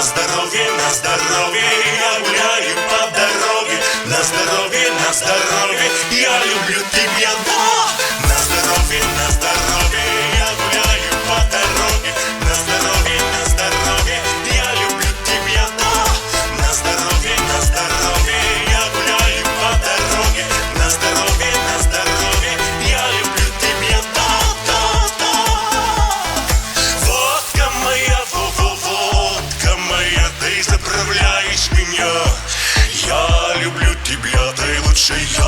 На здоровье, на здоровье, я гуляю по дороге. На здоровье, на здоровье, я люблю тебя, да. She's